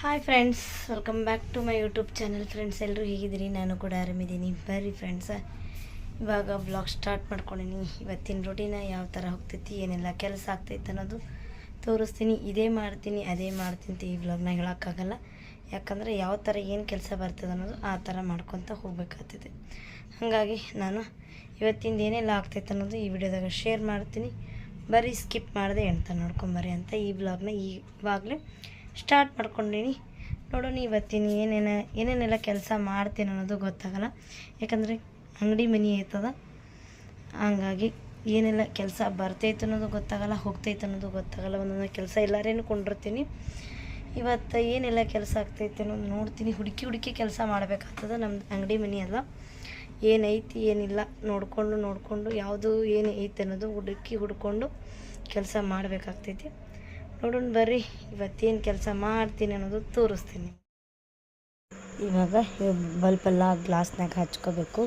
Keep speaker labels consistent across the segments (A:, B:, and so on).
A: Hi friends welcome back to my YouTube channel friends ಎಲ್ಲರೂ ಹೇಗಿದ್ದೀರಿ? ನಾನು ಕೂಡ ಆರಾಮಿದ್ದೀನಿ. ಬರ್ರಿ ಫ್ರೆಂಡ್ಸ ಇವಾಗ ಬ್ಲಾಗ್ ಸ್ಟಾರ್ಟ್ ಮಾಡ್ಕೊಂಡಿನಿ. ಇವತ್ತಿನ ರೂಟೀನ ಯಾವ ಥರ ಹೋಗ್ತೈತಿ, ಏನೆಲ್ಲ ಕೆಲಸ ಆಗ್ತೈತೆ ಅನ್ನೋದು ತೋರಿಸ್ತೀನಿ. ಇದೇ ಮಾಡ್ತೀನಿ, ಅದೇ ಮಾಡ್ತೀನಿ ಅಂತ ಈ ಬ್ಲಾಗ್ನ ಹೇಳೋಕ್ಕಾಗಲ್ಲ. ಯಾಕಂದರೆ ಯಾವ ಥರ ಏನು ಕೆಲಸ ಬರ್ತದೆ ಅನ್ನೋದು ಆ ಥರ ಮಾಡ್ಕೊತ ಹೋಗ್ಬೇಕಾಗ್ತದೆ ಹಾಗಾಗಿ ನಾನು ಇವತ್ತಿಂದ ಏನೆಲ್ಲ ಆಗ್ತೈತೆ ಅನ್ನೋದು ಈ ವಿಡಿಯೋದಾಗ ಶೇರ್ ಮಾಡ್ತೀನಿ. ಬರೀ ಸ್ಕಿಪ್ ಮಾಡಿದೆ ಎಂತ ನೋಡ್ಕೊಂಬರ್ರಿ ಅಂತ ಈ ಬ್ಲಾಗ್ನ ಇವಾಗಲೇ ಸ್ಟಾರ್ಟ್ ಮಾಡ್ಕೊಂಡೀನಿ. ನೋಡೋಣ ಇವತ್ತಿನ ಏನೇನು ಏನೇನೆಲ್ಲ ಕೆಲಸ ಮಾಡ್ತೀನಿ ಅನ್ನೋದು ಗೊತ್ತಾಗಲ್ಲ. ಯಾಕಂದರೆ ಅಂಗಡಿ ಮನೆ ಐತದ. ಹಂಗಾಗಿ ಏನೆಲ್ಲ ಕೆಲಸ ಬರ್ತೈತೆ ಅನ್ನೋದು ಗೊತ್ತಾಗಲ್ಲ, ಹೋಗ್ತೈತೆ ಅನ್ನೋದು ಗೊತ್ತಾಗಲ್ಲ. ಒಂದೊಂದು ಕೆಲಸ ಎಲ್ಲರೇನು ಕೊಂಡಿರ್ತೀನಿ. ಇವತ್ತು ಏನೆಲ್ಲ ಕೆಲಸ ಆಗ್ತೈತೆ ಅನ್ನೋದು ನೋಡ್ತೀನಿ. ಹುಡುಕಿ ಹುಡುಕಿ ಕೆಲಸ ಮಾಡಬೇಕಾಗ್ತದೆ. ನಮ್ದು ಅಂಗಡಿ ಮನೆ ಅಲ್ಲ. ಏನೈತಿ, ಏನಿಲ್ಲ ನೋಡಿಕೊಂಡು ನೋಡಿಕೊಂಡು ಯಾವುದು ಏನು ಐತೆ ಅನ್ನೋದು ಹುಡುಕಿ ಹುಡ್ಕೊಂಡು ಕೆಲಸ ಮಾಡಬೇಕಾಗ್ತೈತಿ. ನೋಡೋಣ ಬರ್ರಿ. ಇವತ್ತೇನು ಕೆಲಸ ಮಾಡ್ತೀನಿ ಅನ್ನೋದು ತೋರಿಸ್ತೀನಿ. ಇವಾಗ ಬಲ್ಪೆಲ್ಲ ಗ್ಲಾಸ್ನಾಗ ಹಚ್ಕೋಬೇಕು.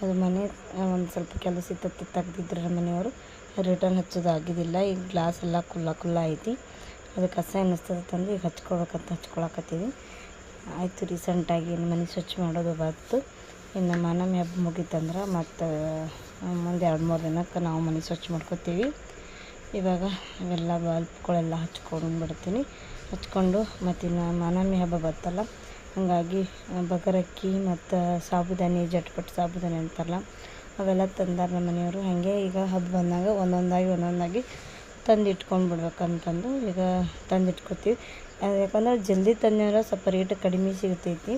A: ಅದು ಮನೆ ಒಂದು ಸ್ವಲ್ಪ ಕೆಲಸ ಇತ್ತು ತೆಗ್ದಿದ್ರು ಮನೆಯವರು. ರಿಟರ್ನ್ ಹಚ್ಚೋದು ಆಗಿದ್ದಿಲ್ಲ ಈಗ ಗ್ಲಾಸ್ ಎಲ್ಲ ಕುಲ್ಲ ಕುಲ್ಲ ಐತಿ. ಅದಕ್ಕೆ ಕಸ ಅನ್ನಿಸ್ತದೆ ತಂದು ಈಗ ಹಚ್ಕೊಬೇಕಂತ ಹಚ್ಕೊಳಕತ್ತೀವಿ. ಆಯಿತು ರೀಸೆಂಟಾಗಿ ಇನ್ನು ಮನೆ ಸ್ವಚ್ಛ ಮಾಡೋದು ಬಂತು. ಇನ್ನು ಮನೆ ಹಬ್ಬ ಮುಗೀತಂದ್ರೆ ಮತ್ತು ಮುಂದೆ ಎರಡು ಮೂರು ದಿನಕ್ಕೆ ನಾವು ಮನೆ ಸ್ವಚ್ಛ ಮಾಡ್ಕೋತೀವಿ. ಇವಾಗ ಇವೆಲ್ಲ ಬಲ್ಪ್ಗಳೆಲ್ಲ ಹಚ್ಕೊಂಡು ಬಿಡ್ತೀನಿ ಹಚ್ಕೊಂಡು ಮತ್ತು ಇನ್ನು ಮನಮಿ ಹಬ್ಬ ಬರ್ತಲ್ಲ ಹಾಗಾಗಿ ಬಗರಕ್ಕಿ ಮತ್ತು ಸಾಬುದಾನಿ, ಜಟ್ಪಟ್ ಸಾಬುದಾನಿ ಅಂತಾರಲ್ಲ, ಅವೆಲ್ಲ ತಂದಾರ ನಮ್ಮ ಮನೆಯವರು. ಹಾಗೆ ಈಗ ಹಬ್ಬ ಬಂದಾಗ ಒಂದೊಂದಾಗಿ ಒಂದೊಂದಾಗಿ ತಂದು ಇಟ್ಕೊಂಡು ಬಿಡ್ಬೇಕಂತಂದು ಈಗ ತಂದು ಇಟ್ಕೊತೀವಿ ಯಾಕಂದ್ರೆ ಜಲ್ದಿ ತಂದ್ರೆ ಸ್ವಲ್ಪ ರೇಟ್ ಕಡಿಮೆ ಸಿಗ್ತೈತಿ.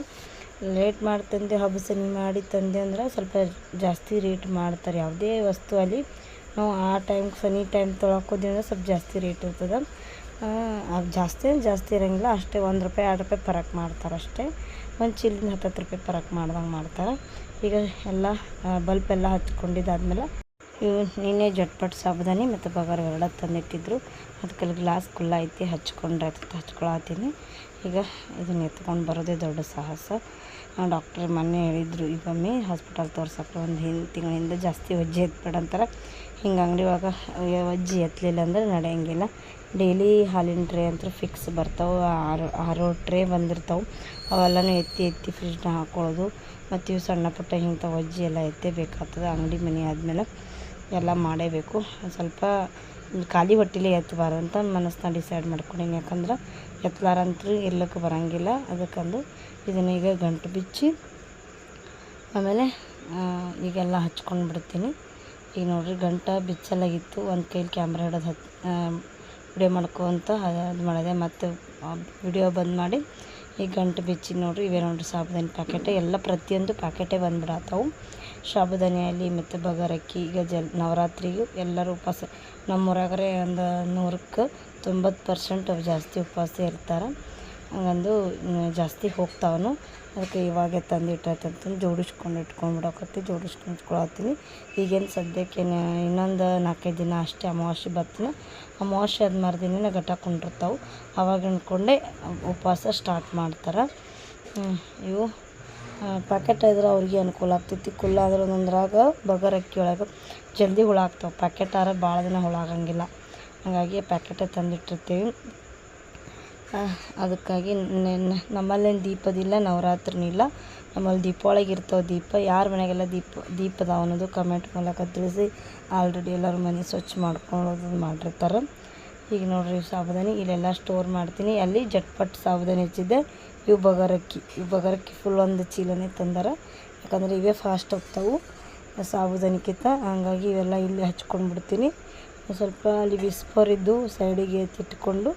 A: ಲೇಟ್ ಮಾಡಿ ತಂದೆ ಹಬ್ಬ ಸನಿ ಮಾಡಿ ತಂದೆ ಅಂದ್ರೆ ಸ್ವಲ್ಪ ಜಾಸ್ತಿ ರೇಟ್ ಮಾಡ್ತಾರೆ. ಯಾವುದೇ ವಸ್ತು ಅಲ್ಲಿ ನಾವು ಆ ಟೈಮ್ ಸನಿ ಟೈಮ್ ತೊಗೊಳಕೋದ್ವಿ ಅಂದ್ರೆ ಸ್ವಲ್ಪ ಜಾಸ್ತಿ ರೇಟ್ ಇರ್ತದೆ. ಅದು ಜಾಸ್ತಿ ಏನು ಜಾಸ್ತಿ ಇರೋಂಗಿಲ್ಲ, ಅಷ್ಟೇ ಒಂದು ರೂಪಾಯಿ ಎರಡು ರೂಪಾಯಿ ಪರಕ್ ಮಾಡ್ತಾರೆ ಅಷ್ಟೇ. ಒಂದು ಚಿಲ್ಲಿನ ಹತ್ತು ಹತ್ತು ರೂಪಾಯಿ ಪರಕ್ ಮಾಡ್ದಂಗೆ ಮಾಡ್ತಾರೆ. ಈಗ ಎಲ್ಲ ಬಲ್ಪ್ ಎಲ್ಲ ಹಚ್ಕೊಂಡಿದ್ದಾದ್ಮೇಲೆ ಇವು ನಿನ್ನೆ ಜಟ್ಪಟ್ ಸಾಬುದಾನಿ ಮತ್ತು ಬಗಾರ ಎರಡ ತಂದಿಟ್ಟಿದ್ರು. ಅದಕ್ಕೆಲ್ಲ ಗ್ಲಾಸ್ ಕುಲ್ಲ ಐತಿ, ಹಚ್ಕೊಂಡ್ರೆ ಹಚ್ಕೊಳತ್ತೀನಿ ಈಗ ಇದನ್ನ ಎತ್ಕೊಂಡು ಬರೋದೇ ದೊಡ್ಡ ಸಾಹಸ. ಡಾಕ್ಟ್ರ್ ಮೊನ್ನೆ ಹೇಳಿದರು ಮೇ ಹಾಸ್ಪಿಟಲ್ ತೋರ್ಸಕ್ಕೆ ಒಂದು ಹಿಂದೆ ತಿಂಗಳಿಂದ ಜಾಸ್ತಿ ವಜ್ಜೆ ಎತ್ಬೇಡ ಅಂತಾರೆ. ಹಿಂಗೆ ಅಂಗಡಿ ಒಳಗೆ ಅಜ್ಜಿ ಎತ್ತಲಿಲ್ಲ ಅಂದ್ರೆ ನಡೆಯಂಗಿಲ್ಲ. ಡೈಲಿ ಹಾಲಿನ ಟ್ರೇ ಅಂತೂ ಫಿಕ್ಸ್ ಬರ್ತಾವೆ. ಆರು ಆರು ಟ್ರೇ ಬಂದಿರ್ತಾವೆ. ಅವೆಲ್ಲನೂ ಎತ್ತಿ ಎತ್ತಿ ಫ್ರಿಜ್ನಾಗ ಹಾಕ್ಕೊಳ್ಳೋದು ಮತ್ತು ಇವು ಸಣ್ಣ ಪುಟ್ಟ ಹಿಂಗೆ ಅಜ್ಜಿ ಎಲ್ಲ ಎತ್ತೇಬೇಕಾಗ್ತದೆ. ಅಂಗಡಿ ಮನೆ ಆದಮೇಲೆ ಎಲ್ಲ ಮಾಡೇಬೇಕು. ಸ್ವಲ್ಪ ಖಾಲಿ ಹೊಟ್ಟೆಲಿ ಎತ್ತಬಾರ್ದು ಅಂತ ಮನಸ್ಸನ್ನ ಡಿಸೈಡ್ ಮಾಡ್ಕೊಂಡೀನಿ. ಯಾಕಂದ್ರೆ ಎತ್ತಲಾರಂತೂ ಇರ್ಲಿಕ್ಕೆ ಬರೋಂಗಿಲ್ಲ. ಅದಕ್ಕಂದು ಇದನ್ನ ಈಗ ಗಂಟು ಬಿಚ್ಚಿ ಆಮೇಲೆ ಈಗೆಲ್ಲ ಹಚ್ಕೊಂಡು ಬಿಡ್ತೀನಿ. ಈಗ ನೋಡ್ರಿ ಗಂಟ ಬಿಚ್ಚಲಾಗಿತ್ತು. ಒಂದು ಕೈಲಿ ಕ್ಯಾಮ್ರಾ ಹಿಡೋದು ಹತ್ ವಿಡಿಯೋ ಮಾಡ್ಕೊತ ಅದು ಮಾಡಿದೆ. ಮತ್ತು ವಿಡಿಯೋ ಬಂದ್ ಮಾಡಿ ಈಗ ಗಂಟು ಬಿಚ್ಚಿ ನೋಡ್ರಿ. ಇವೇ ನೋಡ್ರಿ ಸಾಬುದಾನಿ ಪ್ಯಾಕೆಟೆ ಎಲ್ಲ ಪ್ರತಿಯೊಂದು ಪ್ಯಾಕೆಟೇ ಬಂದ್ಬಿಡತ್ತವು ಸಾಬುದಾನಿಯಲ್ಲಿ ಮತ್ತು ಬಗರಕ್ಕಿ, ಈಗ ಜಲ್ ನವರಾತ್ರಿಗೂ ಎಲ್ಲರೂ ಉಪವಾಸ ನಮ್ಮೂರಾಗ್ರೆ ಒಂದು ನೂರಕ್ಕೆ ತೊಂಬತ್ತು ಪರ್ಸೆಂಟ್ ಜಾಸ್ತಿ ಉಪವಾಸ ಇರ್ತಾರೆ. ಹಂಗಂದು ಜಾಸ್ತಿ ಹೋಗ್ತಾವನು. ಅದಕ್ಕೆ ಇವಾಗೆ ತಂದಿಟ್ಟಂತ ಜೋಡಿಸ್ಕೊಂಡು ಇಟ್ಕೊಂಡು ಬಿಡೋಕತ್ತಿ ಜೋಡಿಸ್ಕೊಂಡು ಇಟ್ಕೊಳತ್ತೀನಿ ಈಗೇನು ಸದ್ಯಕ್ಕೆ ಇನ್ನೊಂದು ನಾಲ್ಕೈದು ದಿನ ಅಷ್ಟೇ ಅಮಾವಾಸ್ಯೆ ಬರ್ತೀನಿ. ಅಮಾವಾಸ್ಯೆ ಅದು ಮರುದಿನ ಘಟ ಕೊಂಡಿರ್ತಾವೆ ಅವಾಗ ಅಂದ್ಕೊಂಡೆ ಉಪವಾಸ ಸ್ಟಾರ್ಟ್ ಮಾಡ್ತಾರೆ. ಇವು ಪ್ಯಾಕೆಟ್ ಇದ್ರೆ ಅವ್ರಿಗೆ ಅನುಕೂಲ ಆಗ್ತೈತಿ. ಕುಲ್ಲ ಆದ್ರೆ ಒಂದೊಂದ್ರಾಗ ಬಗರಕ್ಕಿ ಒಳಗೆ ಜಲ್ದಿ ಹುಳ ಆಗ್ತಾವೆ. ಪ್ಯಾಕೆಟ್ ಆದ್ರೆ ಭಾಳ ದಿನ ಹುಳ ಆಗಂಗಿಲ್ಲ. ಹಾಗಾಗಿ ಪ್ಯಾಕೆಟೇ ತಂದಿಟ್ಟಿರ್ತೀವಿ. ಅದಕ್ಕಾಗಿ ನಮ್ಮಲ್ಲೇನು ದೀಪದಿಲ್ಲ ನವರಾತ್ರಿನೂ ಇಲ್ಲ. ನಮ್ಮಲ್ಲಿ ದೀಪಾವಳಿಗೆ ಇರ್ತಾವೆ ದೀಪ, ಯಾರ ಮನೆಗೆಲ್ಲ ದೀಪ ದೀಪದ ಅನ್ನೋದು ಕಮೆಂಟ್ ಮೂಲಕ ತಿಳಿಸಿ ಆಲ್ರೆಡಿ ಎಲ್ಲರೂ ಮನೆ ಸ್ವಚ್ಛ ಮಾಡ್ಕೊಳ್ಳೋದು ಮಾಡಿರ್ತಾರೆ. ಈಗ ನೋಡ್ರಿ ಸಾಬುದಾನಿ, ಇಲ್ಲೆಲ್ಲ ಸ್ಟೋರ್ ಮಾಡ್ತೀನಿ. ಅಲ್ಲಿ ಜಟ್ಪಟ್ ಸಾಬುದಾನಿ ಹಚ್ಚಿದ್ದೆ. ಇವು ಬಗರಕ್ಕಿ. ಇವು ಬಗರಕ್ಕಿ ಫುಲ್ ಒಂದು ಚೀಲನೇ ತಂದಾರ. ಯಾಕಂದರೆ ಇವೇ ಫಾಸ್ಟ್ ಹೋಗ್ತಾವು ಸಾಬುದಾನಿಕ್ಕಿಂತ ಹಂಗಾಗಿ ಇವೆಲ್ಲ ಇಲ್ಲಿ ಹಚ್ಕೊಂಡು ಬಿಡ್ತೀನಿ ಸ್ವಲ್ಪ ಅಲ್ಲಿ ವಿಸ್ಪರ್ ಇದ್ದು ಸೈಡಿಗೆ ಎತ್ತಿಟ್ಕೊಂಡು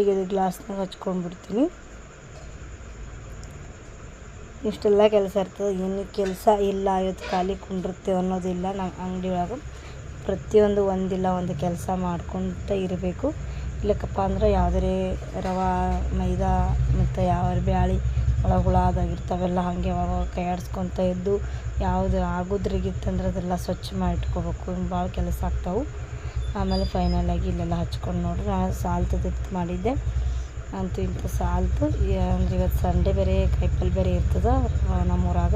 A: ಈಗ ಇದು ಗ್ಲಾಸ್ನಾಗ ಹಚ್ಕೊಂಡು ಬಿಡ್ತೀನಿ ಇಷ್ಟೆಲ್ಲ ಕೆಲಸ ಇರ್ತದೆ. ಏನು ಕೆಲಸ ಇಲ್ಲ, ಇವತ್ತು ಖಾಲಿ ಕುಂಡಿರ್ತೇವೆ ಅನ್ನೋದಿಲ್ಲ ನಮ್ಮ ಅಂಗಡಿ ಒಳಗೆ ಪ್ರತಿಯೊಂದು ಒಂದಿಲ್ಲ, ಒಂದು ಕೆಲಸ ಮಾಡ್ಕೊತ ಇರಬೇಕು. ಇಲ್ಲಕ್ಕಪ್ಪ ಅಂದ್ರೆ ಯಾವುದೇ ರವೆ, ಮೈದಾ ಮತ್ತು ಯಾವ ಬ್ಯಾಳಿ ಒಳಗುಳ ಹುಳ ಹಾಗೆ ಅವಾಗ ಕೈ ಆಡಿಸ್ಕೊತ ಇದ್ದು, ಯಾವುದು ಆಗೋದ್ರಿಗಿತ್ತಂದ್ರೆ ಅದೆಲ್ಲ ಸ್ವಚ್ಛ ಮಾಡಿ ಇಟ್ಕೋಬೇಕು ಭಾಳ ಕೆಲಸ ಆಗ್ತಾವೆ. ಆಮೇಲೆ ಫೈನಲಾಗಿ ಇಲ್ಲೆಲ್ಲ ಹಚ್ಕೊಂಡು ನೋಡ್ರಿ ನಾನು ಸಾಲ್ತದಿತ್ತು ಮಾಡಿದ್ದೆ. ಅಂತೂ ಇಂಥ ಸಾಲ್ತು ಅಂದ್ರೆ ಇವತ್ತು ಸಂಡೇ ಬೇರೆ ಕಾಯಿಪಲ್ ಬೇರೆ ಇರ್ತದೆ ನಮ್ಮೂರಾಗ.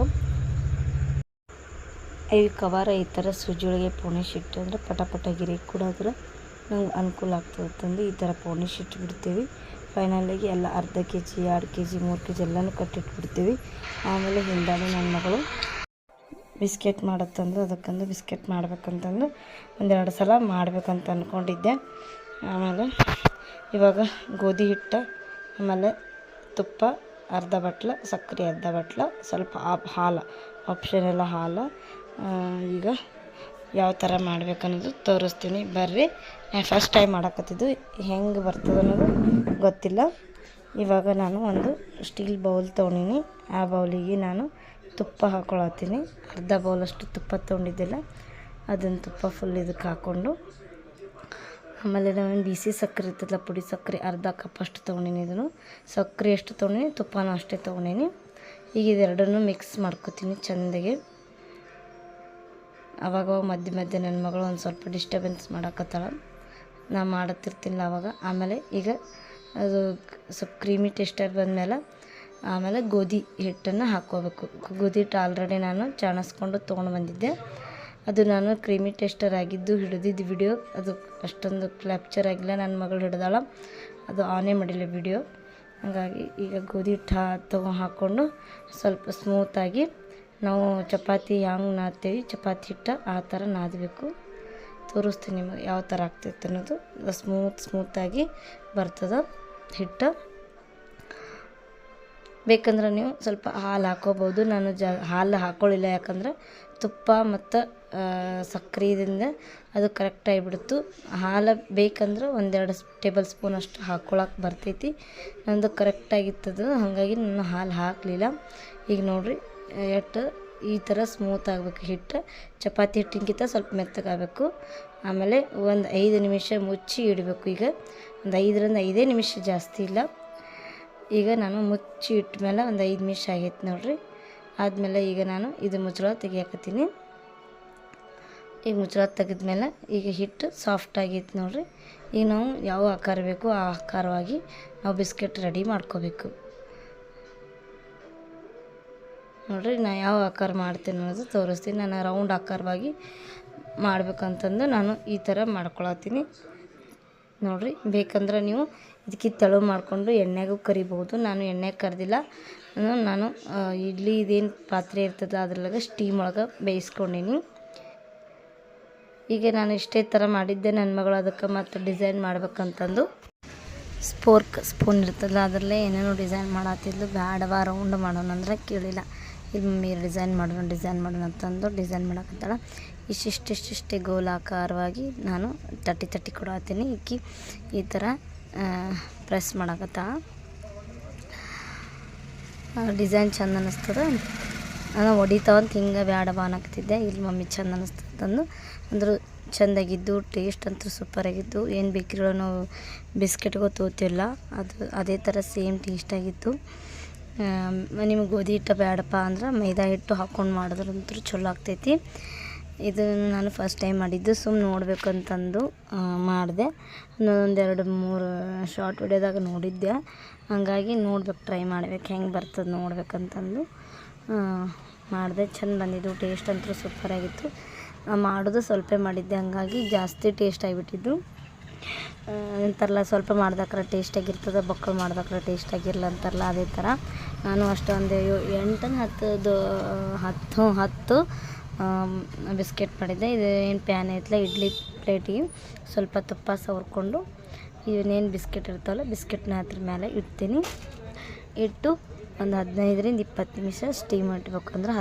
A: ಈ ಕವರ ಈ ಥರ ಸುಜ್ಜೊಳಗೆ ಪೋಣಿಶ್ ಇಟ್ಟು ಅಂದರೆ ಪಟ ಪಟ ಗಿರಿ ಕೊಡೋದ್ರೆ ನಂಗೆ ಅನುಕೂಲ ಆಗ್ತದೆ ತಂದು ಈ ಥರ ಪೋಣಿಶ್ ಇಟ್ಬಿಡ್ತೀವಿ ಫೈನಲಾಗಿ ಎಲ್ಲ ಅರ್ಧ ಕೆ ಜಿ ಎರಡು ಕೆ ಜಿ ಮೂರು ಕೆ ಜಿ ಎಲ್ಲನೂ ಕಟ್ಟಿಟ್ಬಿಡ್ತೀವಿ. ಆಮೇಲೆ ಹಿಂದಾಡಿ ನನ್ನ ಮಗಳು ಬಿಸ್ಕೆಟ್ ಮಾಡತ್ತಂದು ಅದಕ್ಕಂದು ಬಿಸ್ಕೆಟ್ ಮಾಡ್ಬೇಕಂತಂದು ಒಂದೆರಡು ಸಲ ಮಾಡಬೇಕಂತ ಅಂದ್ಕೊಂಡಿದ್ದೆ ಆಮೇಲೆ ಇವಾಗ ಗೋಧಿ ಹಿಟ್ಟು, ಆಮೇಲೆ ತುಪ್ಪ, ಅರ್ಧ ಬಟ್ಲ, ಸಕ್ಕರೆ ಅರ್ಧ ಬಟ್ಲ, ಸ್ವಲ್ಪ ಹಾಲು ಆಪ್ಷನ್ ಎಲ್ಲ ಹಾಲು. ಈಗ ಯಾವ ಥರ ಮಾಡ್ಬೇಕನ್ನೋದು ತೋರಿಸ್ತೀನಿ. ಬರ್ರಿ ಫಸ್ಟ್ ಟೈಮ್ ಮಾಡಕತ್ತಿದ್ದು ಹೆಂಗೆ ಬರ್ತದೆ ಅನ್ನೋದು ಗೊತ್ತಿಲ್ಲ. ಇವಾಗ ನಾನು ಒಂದು ಸ್ಟೀಲ್ ಬೌಲ್ ತೊಗೊಂಡೀನಿ. ಆ ಬೌಲಿಗೆ ನಾನು ತುಪ್ಪ ಹಾಕ್ಕೊಳತ್ತೀನಿ ಅರ್ಧ ಬೌಲಷ್ಟು ತುಪ್ಪ ತೊಗೊಂಡಿದ್ದಿಲ್ಲ. ಅದನ್ನು ತುಪ್ಪ ಫುಲ್ ಇದಕ್ಕೆ ಹಾಕ್ಕೊಂಡು ಆಮೇಲೆ ನಾವೇನು ಬಿಸಿ ಸಕ್ಕರೆ ಇರ್ತದಲ್ಲ, ಪುಡಿ ಸಕ್ಕರೆ ಅರ್ಧ ಕಪ್ ಅಷ್ಟು ತೊಗೊಂಡಿನಿ ಇದನ್ನು. ಸಕ್ಕರೆ ಎಷ್ಟು ತೊಗೊಂಡಿನಿ, ತುಪ್ಪನೂ ಅಷ್ಟೇ ತೊಗೊಂಡಿನಿ. ಈಗ ಇದೆರಡನ್ನೂ ಮಿಕ್ಸ್ ಮಾಡ್ಕೊತೀನಿ ಚೆಂದಾಗಿ. ಅವಾಗ ಮಧ್ಯೆ ಮಧ್ಯೆ ನನ್ನ ಮಗಳು ಒಂದು ಸ್ವಲ್ಪ ಡಿಸ್ಟರ್ಬೆನ್ಸ್ ಮಾಡಾಕತ್ತಾಳ. ನಾ ಮಾಡತ್ತಿರ್ತಿಲ್ಲ ಅವಾಗ. ಆಮೇಲೆ ಈಗ ಅದು ಸ್ವಲ್ಪ ಕ್ರೀಮಿ ಟೆಸ್ಟರ್ ಬಂದಮೇಲೆ ಆಮೇಲೆ ಗೋಧಿ ಹಿಟ್ಟನ್ನು ಹಾಕ್ಕೋಬೇಕು. ಗೋಧಿ ಹಿಟ್ಟು ಆಲ್ರೆಡಿ ನಾನು ಚಾಣಿಸ್ಕೊಂಡು ತೊಗೊಂಡು ಬಂದಿದ್ದೆ. ಅದು ನಾನು ಕ್ರೀಮಿ ಟೆಸ್ಟರ್ ಆಗಿದ್ದು ಹಿಡಿದಿದ್ದು ವಿಡಿಯೋ ಅದು ಅಷ್ಟೊಂದು ಕ್ಲ್ಯಾಪ್ಚರ್ ಆಗಿಲ್ಲ. ನನ್ನ ಮಗಳು ಹಿಡ್ದಾಳ. ಅದು ಆನೇ ಮಾಡಿಲ್ಲ ವಿಡಿಯೋ ಹಾಗಾಗಿ ಈಗ ಗೋಧಿ ಹಿಟ್ಟು ತಗೊ ಹಾಕ್ಕೊಂಡು ಸ್ವಲ್ಪ ಸ್ಮೂತಾಗಿ ನಾವು ಚಪಾತಿ ಹ್ಯಾಂಗೆ ನಾದ್ತೀವಿ, ಚಪಾತಿ ಹಿಟ್ಟು ಆ ಥರ ನಾದಬೇಕು. ತೋರಿಸ್ತೀನಿ ನಿಮಗೆ ಯಾವ ಥರ ಆಗ್ತೈತೆ ಅನ್ನೋದು. ಸ್ಮೂತ್ ಸ್ಮೂತಾಗಿ ಬರ್ತದೆ ಹಿಟ್ಟು. ಬೇಕಂದ್ರೆ ನೀವು ಸ್ವಲ್ಪ ಹಾಲು ಹಾಕೋಬೋದು. ನಾನು ಜ ಹಾಲು ಹಾಕ್ಕೊಳ್ಳಿಲ್ಲ ಯಾಕಂದ್ರೆ ತುಪ್ಪ ಮತ್ತು ಸಕ್ಕರೆದಿಂದ ಅದು ಕರೆಕ್ಟ್ ಆಗಿಬಿಡ್ತು. ಹಾಲು ಬೇಕಂದ್ರೆ ಒಂದೆರಡು ಟೇಬಲ್ ಸ್ಪೂನ್ ಅಷ್ಟು ಹಾಕ್ಕೊಳಕ್ಕೆ ಬರ್ತೈತಿ. ನಂದು ಕರೆಕ್ಟಾಗಿತ್ತದು ಹಾಗಾಗಿ ನಾನು ಹಾಲು ಹಾಕಲಿಲ್ಲ. ಈಗ ನೋಡಿರಿ ಎಟ್ಟು ಈ ಥರ ಸ್ಮೂತ್ ಆಗಬೇಕು. ಹಿಟ್ಟು, ಚಪಾತಿ ಹಿಟ್ಟಿನ್ಕಿಂತ ಸ್ವಲ್ಪ ಮೆತ್ತಗಾಗಬೇಕು. ಆಮೇಲೆ ಒಂದು ಐದು ನಿಮಿಷ ಮುಚ್ಚಿ ಇಡಬೇಕು ಈಗ. ಒಂದು ಐದರಿಂದ ಐದೇ ನಿಮಿಷ ಜಾಸ್ತಿ ಇಲ್ಲ. ಈಗ ನಾನು ಮುಚ್ಚಿ ಇಟ್ಟ ಮೇಲೆ ಒಂದು ಐದು ನಿಮಿಷ ಆಗೈತೆ ನೋಡ್ರಿ. ಆದಮೇಲೆ ಈಗ ನಾನು ಇದು ಮುಚ್ಚಳ ತೆಗಿಯಾಕತ್ತೀನಿ. ಈಗ ಮುಚ್ಚಳ ತೆಗೆದ್ಮೇಲೆ ಈಗ ಹಿಟ್ಟು ಸಾಫ್ಟ್ ಆಗೈತೆ ನೋಡ್ರಿ. ಈಗ ನಾವು ಯಾವ ಆಕಾರ ಬೇಕು ಆ ಆಕಾರವಾಗಿ ನಾವು ಬಿಸ್ಕೆಟ್ ರೆಡಿ ಮಾಡ್ಕೋಬೇಕು. ನೋಡ್ರಿ, ನಾ ಯಾವ ಆಕಾರ ಮಾಡ್ತೀನಿ ಅನ್ನೋದು ತೋರಿಸ್ತೀನಿ. ನಾನು ರೌಂಡ್ ಆಕಾರವಾಗಿ ಮಾಡ್ಬೇಕಂತಂದು ನಾನು ಈ ಥರ ಮಾಡ್ಕೊಳತ್ತೀನಿ. ನೋಡ್ರಿ, ಬೇಕಂದ್ರೆ ನೀವು ಇದಕ್ಕೆ ತೆಳು ಮಾಡಿಕೊಂಡು ಎಣ್ಣೆಗೂ ಕರಿಬೋದು ನಾನು ಎಣ್ಣೆ ಕರೆದಿಲ್ಲ. ನಾನು ಇಡ್ಲಿ ಇದೇನು ಪಾತ್ರೆ ಇರ್ತದೆ ಅದ್ರೊಳಗೆ ಸ್ಟೀಮ್ ಒಳಗೆ ಬೇಯಿಸ್ಕೊಂಡೀನಿ. ಈಗ ನಾನು ಇಷ್ಟೇ ಥರ ಮಾಡಿದ್ದೆ. ನನ್ನ ಮಗಳು ಅದಕ್ಕೆ ಮತ್ತು ಡಿಸೈನ್ ಮಾಡ್ಬೇಕಂತಂದು. ಸ್ಪೋರ್ಕ್ ಸ್ಪೂನ್ ಇರ್ತದಲ್ಲ, ಅದರಲ್ಲೇ ಏನೇನೋ ಡಿಸೈನ್ ಮಾಡತ್ತಿದ್ಲು ಬ್ಯಾಡವ ರೌಂಡ್ ಮಾಡೋಣ ಅಂದ್ರೆ ಕೇಳಿಲ್ಲ. ಇಲ್ಲಿ ಮಮ್ಮಿ ಡಿಸೈನ್ ಮಾಡೋಣ ಡಿಸೈನ್ ಮಾಡೋಣ ಅಂತಂದು ಡಿಸೈನ್ ಮಾಡಕತ್ತಾಳ. ಇಷ್ಟಿಷ್ಟಿಷ್ಟಿಷ್ಟೇ ಗೋಲಾಕಾರವಾಗಿ ನಾನು ತಟ್ಟಿ ತಟ್ಟಿ ಕೊಡತ್ತೀನಿ ಇಕ್ಕಿ ಈ ಥರ ಪ್ರೆಸ್ ಮಾಡಕತ್ತ? ಡಿಸೈನ್ ಚಂದ ಅನ್ನಿಸ್ತದ ನಾನು ಹೊಡಿತಾವಂತ ಹಿಂಗೆ ಬ್ಯಾಡವ ಅನ್ನಕತ್ತಿದ್ದೆ ಇಲ್ಲಿ ಮಮ್ಮಿ ಚಂದ ಅನ್ನಿಸ್ತದಂದು ಅಂದ್ರೆ ಚೆಂದಾಗಿದ್ದು ಟೇಸ್ಟ್ ಅಂತೂ ಸೂಪರಾಗಿತ್ತು ಏನು ಬೇಕಿರೋ ನಾವು ಬಿಸ್ಕೆಟ್ಗೂ ತೋತಿಲ್ಲ. ಅದು, ಅದೇ ಥರ ಸೇಮ್ ಟೇಸ್ಟಾಗಿತ್ತು ನಿಮಗೆ ಗೋಧಿ ಹಿಟ್ಟು ಬೇಡಪ್ಪ ಅಂದ್ರೆ ಮೈದಾ ಹಿಟ್ಟು ಹಾಕ್ಕೊಂಡು ಮಾಡಿದ್ರಂತೂ ಚಲೋ ಆಗ್ತೈತಿ. ಇದು ನಾನು ಫಸ್ಟ್ ಟೈಮ್ ಮಾಡಿದ್ದು ಸುಮ್ಮನೆ ನೋಡಬೇಕಂತಂದು ಮಾಡಿದೆ. ಎರಡು ಮೂರು ಶಾರ್ಟ್ ವಿಡಿಯೋದಾಗ ನೋಡಿದ್ದೆ. ಹಾಗಾಗಿ ನೋಡ್ಬೇಕು ಟ್ರೈ ಮಾಡ್ಬೇಕು, ಹೆಂಗೆ ಬರ್ತದೆ ನೋಡ್ಬೇಕಂತಂದು ಮಾಡಿದೆ. ಚೆಂದ ಬಂದಿದ್ದು ಟೇಸ್ಟ್ ಅಂತೂ ಸೂಪರಾಗಿತ್ತು ಮಾಡೋದು ಸ್ವಲ್ಪ ಮಾಡಿದ್ದೆ, ಹಂಗಾಗಿ ಜಾಸ್ತಿ ಟೇಸ್ಟ್ ಆಗಿಬಿಟ್ಟಿದ್ದು. ಅಂತಾರಲ್ಲ, ಸ್ವಲ್ಪ ಮಾಡ್ದಕ್ರ ಟೇಸ್ಟಾಗಿರ್ತದೆ ಬಕ್ಕಳು ಟೇಸ್ಟ್ ಆಗಿರಲ್ಲ ಅಂತಾರಲ್ಲ, ಅದೇ ಥರ ನಾನು ಅಷ್ಟೊಂದು ಎಂಟನ್ನು ಹತ್ತದು, ಹತ್ತು ಹತ್ತು ಬಿಸ್ಕೆಟ್ ಮಾಡಿದ್ದೆ ಇದು ಏನು ಪ್ಯಾನ್ ಐತಲ್ಲ, ಇಡ್ಲಿ ಪ್ಲೇಟಿಗೆ ಸ್ವಲ್ಪ ತುಪ್ಪ ಸವರ್ಕೊಂಡು ಇವನ್ನೇನು ಬಿಸ್ಕೆಟ್ ಇರ್ತಾವಲ್ಲ, ಬಿಸ್ಕೆಟ್ನ ಅದ್ರ ಮೇಲೆ ಇಡ್ತೀನಿ. ಇಟ್ಟು ಒಂದು ಹದಿನೈದರಿಂದ ಇಪ್ಪತ್ತು ನಿಮಿಷ ಸ್ಟೀಮ್ ಇಟ್ಬೇಕು ಅಂದ್ರೆ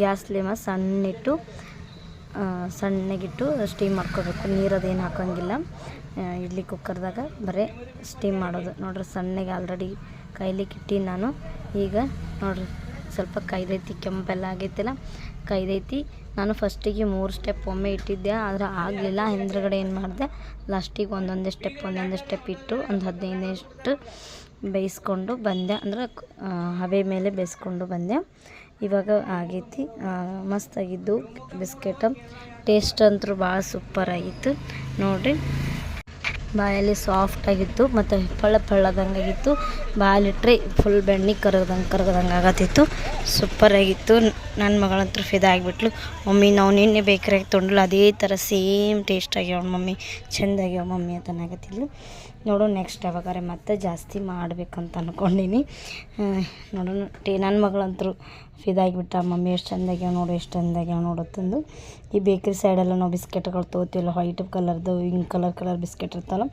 A: ಗ್ಯಾಸ್ ಲೇಮ ಸಣ್ಣಿಟ್ಟು ಸಣ್ಣಗಿಟ್ಟು ಸ್ಟೀಮ್ ಮಾಡ್ಕೋಬೇಕು. ನೀರು ಅದೇನು ಹಾಕೋಂಗಿಲ್ಲ. ಇಡ್ಲಿ ಕುಕ್ಕರ್ದಾಗ ಬರೀ ಸ್ಟೀಮ್ ಮಾಡೋದು. ನೋಡ್ರಿ ಸಣ್ಣಗೆ ಆಲ್ರೆಡಿ ಕೈಲಿಕ್ಕೆ ಇಟ್ಟೀನಿ ನಾನು. ಈಗ ನೋಡ್ರಿ. ಸ್ವಲ್ಪ ಕೈದೈತಿ, ಕೆಂಪೆಲ್ಲ ಆಗೈತಲ್ಲ ಕೈದೈತಿ. ನಾನು ಫಸ್ಟಿಗೆ ಮೂರು ಸ್ಟೆಪ್ ಒಮ್ಮೆ ಇಟ್ಟಿದ್ದೆ, ಆದರೆ ಆಗಲಿಲ್ಲ. ಹಿಂದ್ಗಡೆ ಏನು ಮಾಡಿದೆ ಲಾಸ್ಟಿಗೆ ಒಂದೊಂದೇ ಸ್ಟೆಪ್ ಒಂದೊಂದೇ ಸ್ಟೆಪ್ ಇಟ್ಟು ಒಂದು ಹದಿನೈದನೇಷ್ಟು ಬೇಯಿಸ್ಕೊಂಡು ಬಂದೆ. ಅಂದ್ರೆ ಹವೆ ಮೇಲೆ ಬೇಯಿಸ್ಕೊಂಡು ಬಂದೆ. ಇವಾಗ ಆಗೈತಿ ಮಸ್ತಾಗಿದ್ದು ಬಿಸ್ಕೆಟ್. ಟೇಸ್ಟ್ ಅಂತೂ ಭಾಳ ಸೂಪರ್ ಆಗಿತ್ತು. ನೋಡಿರಿ. ಬಾಯಲ್ಲಿ ಸಾಫ್ಟ್ ಆಗಿತ್ತು ಮತ್ತು ಪಳ್ಳ ಪಳ್ಳದಂಗಾಗಿತ್ತು ಬಾಯಲ್ಲಿಟ್ರೆ ಫುಲ್ ಬೆಣ್ಣೆ ಕರಗದಂಗೆ ಕರಗದಂಗೆ ಆಗತ್ತಿತ್ತು. ಸೂಪರಾಗಿತ್ತು ನನ್ನ ಮಗಳಂತೂ ಫಿದಾ ಆಗಿಬಿಟ್ಲು. ಮಮ್ಮಿ, ನಾವು ನಿನ್ನೆ ಬೇಕ್ರಿಯಾಗಿ ತೊಗೊಂಡ್ಲು ಅದೇ ಥರ ಸೇಮ್ ಟೇಸ್ಟ್ ಆಗ್ಯಾವ ಮಮ್ಮಿ. ಚೆಂದ ಆಗ್ಯಾವ ಮಮ್ಮಿ ಅಂತ ನೋಡು ನೆಕ್ಸ್ಟ್ ಯಾವಾಗಾರೆ ಮತ್ತೆ ಜಾಸ್ತಿ ಮಾಡಬೇಕಂತ ಅಂದ್ಕೊಂಡೀನಿ ನೋಡೋಣ ಟೇ ನನ್ನ ಮಗಳಂತರೂ ಫಿದಾಗಿಬಿಟ್ಟ ಮಮ್ಮಿ ಎಷ್ಟು ಚೆಂದಾಗ್ಯಾವ ನೋಡು, ಎಷ್ಟು ಚೆಂದಾಗ್ಯಾವ ನೋಡು ತಂದು ಈ ಬೇಕ್ರಿ ಸೈಡೆಲ್ಲ ನಾವು ಬಿಸ್ಕೆಟ್ಗಳು ತೊಗೋತೀವಲ್ಲ ವೈಟ್ ಕಲರ್ದು ಹಿಂಗೆ ಕಲರ್ ಕಲರ್ ಬಿಸ್ಕೆಟ್ ಇರ್ತಲ್ಲ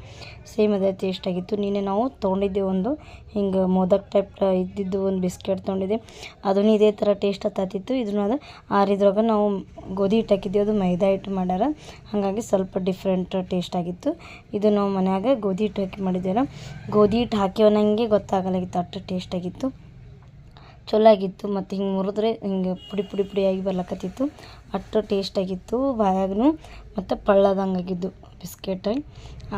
A: ಸೇಮ್ ಅದೇ ಟೇಸ್ಟ್ ಆಗಿತ್ತು. ನೀನೆ ನಾವು ತೊಗೊಂಡಿದ್ದೆ ಒಂದು, ಹಿಂಗೆ ಮೋದಕ್ ಟೈಪ್ ಇದ್ದಿದ್ದು ಒಂದು ಬಿಸ್ಕೆಟ್ ತೊಗೊಂಡಿದ್ದೆ. ಅದನ್ನು ಇದೇ ಥರ ಟೇಸ್ಟ್ ಹತ್ತಿತ್ತು. ಇದನ್ನ ಅದು ಆರಿದ್ರೊಳಗೆ ನಾವು ಗೋಧಿ ಹಿಟ್ಟು ಅದು ಮೈದಾ ಹಿಟ್ಟು ಮಾಡ್ಯಾರ. ಹಾಗಾಗಿ ಸ್ವಲ್ಪ ಡಿಫ್ರೆಂಟ್ ಟೇಸ್ಟ್ ಆಗಿತ್ತು. ಇದು ನಾವು ಮನ್ಯಾಗ ಗೋಧಿ ಹಿಟ್ಟು ಹಾಕಿ ಮಾಡಿದ್ದೇವೆ ಗೋಧಿ ಹಿಟ್ಟು ಹಾಕ್ಯವ ನನಗೆ ಗೊತ್ತಾಗಲಾಗಿತ್ತು, ಅಷ್ಟು ಟೇಸ್ಟ್ ಆಗಿತ್ತು. ಚಲೋ ಆಗಿತ್ತು, ಮತ್ತು ಹಿಂಗೆ ಮುರಿದ್ರೆ ಹಿಂಗೆ ಪುಡಿ ಪುಡಿ ಪುಡಿಯಾಗಿ ಬರ್ಲಕತ್ತಿತ್ತು. ಅಷ್ಟು ಟೇಸ್ಟ್ ಆಗಿತ್ತು ಬಾಯಾಗೂ ಮತ್ತು ಪಳ್ಳದಂಗೆ ಆಗಿದ್ದು ಬಿಸ್ಕೆಟ್.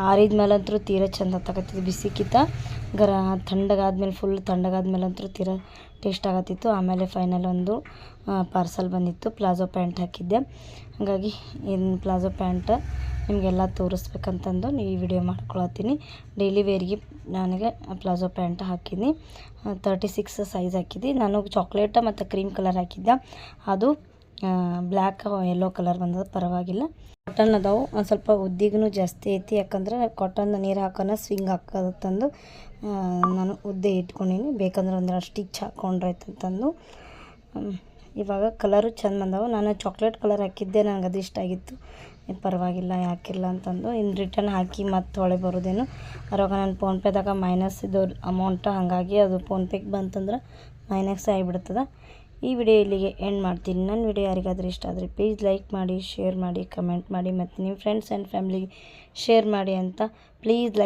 A: ಆರಿದ ಮೇಲಂತೂ ತೀರಾ ಚಂದ ಬಿಸಿ ಬಿಸಿಕ್ಕಿತ್ತ ಗರ ತಣ್ಣಗಾದ್ಮೇಲೆ ಫುಲ್ ತಣ್ಣಗಾದ್ಮೇಲೆ ಅಂತೂ ತೀರ ಟೇಸ್ಟ್ ಆಗತ್ತಿತ್ತು. ಆಮೇಲೆ ಫೈನಲ್ ಒಂದು ಪಾರ್ಸಲ್ ಬಂದಿತ್ತು. ಪ್ಲಾಜೋ ಪ್ಯಾಂಟ್ ಹಾಕಿದ್ದೆ. ಹಾಗಾಗಿ ಏನು ಪ್ಲಾಜೋ ಪ್ಯಾಂಟ್ ನಿಮಗೆಲ್ಲ ತೋರಿಸ್ಬೇಕಂತಂದು ಈ ವಿಡಿಯೋ ಮಾಡ್ಕೊಳತ್ತೀನಿ. ಡೈಲಿ ವೇರ್ಗೆ ನನಗೆ ಪ್ಲಾಜೋ ಪ್ಯಾಂಟ್ ಹಾಕಿದ್ದೀನಿ ತರ್ಟಿ ಸಿಕ್ಸ್ ಸೈಜ್ ಹಾಕಿದ್ದೆ. ನಾನು ಚಾಕ್ಲೇಟ ಮತ್ತು ಕ್ರೀಮ್ ಕಲರ್ ಹಾಕಿದ್ದೆ. ಅದು ಬ್ಲ್ಯಾಕ್ ಯೆಲ್ಲೋ ಕಲರ್ ಬಂದದ ಪರವಾಗಿಲ್ಲ. ಕಾಟನ್ ಅದಾವು. ಒಂದು ಸ್ವಲ್ಪ ಉದ್ದಿಗೂ ಜಾಸ್ತಿ ಐತಿ. ಯಾಕಂದ್ರೆ ಕಾಟನ್ ನೀರು ಹಾಕೋಣ ಸ್ವಿಂಗ್ ಹಾಕೋದಂತಂದು ನಾನು ಉದ್ದೆ ಇಟ್ಕೊಂಡೀನಿ. ಬೇಕಂದ್ರೆ ಒಂದೆರಡು ಸ್ಟಿಚ್ ಹಾಕ್ಕೊಂಡ್ರೆ ಅಂತಂದು ಇವಾಗ ಕಲರು ಚಂದ ಬಂದವು. ನಾನು ಚಾಕ್ಲೇಟ್ ಕಲರ್ ಹಾಕಿದ್ದೆ. ನನಗೆ ಅದು ಇಷ್ಟ ಆಗಿತ್ತು. ಪರವಾಗಿಲ್ಲ, ಯಾಕಿಲ್ಲ ಅಂತಂದು ಇನ್ನು ರಿಟರ್ನ್ ಹಾಕಿ ಮತ್ತೆ ಹೊಳೆ ಬರೋದೇನು. ಅವಾಗ ನಾನು ಫೋನ್ಪೇದಾಗ ಮೈನಸ್ ಇದು ಅಮೌಂಟ್ ಹಾಗಾಗಿ ಅದು ಫೋನ್ಪೇಗೆ ಬಂತಂದ್ರೆ ಮೈನಸ್ ಆಗಿಬಿಡ್ತದೆ. ಈ ವಿಡಿಯೋ ಇಲ್ಲಿಗೆ ಎಂಡ್ ಮಾಡ್ತೀನಿ. ನನ್ನ ವಿಡಿಯೋ ಯಾರಿಗಾದ್ರೂ ಇಷ್ಟ ಆದರೆ ಪ್ಲೀಸ್ ಲೈಕ್ ಮಾಡಿ ಶೇರ್ ಮಾಡಿ ಕಮೆಂಟ್ ಮಾಡಿ ಮತ್ತು ನಿಮ್ಮ ಫ್ರೆಂಡ್ಸ್ ಆ್ಯಂಡ್ ಫ್ಯಾಮ್ಲಿಗೆ ಶೇರ್ ಮಾಡಿ ಅಂತ ಪ್ಲೀಸ್ ಲೈಕ್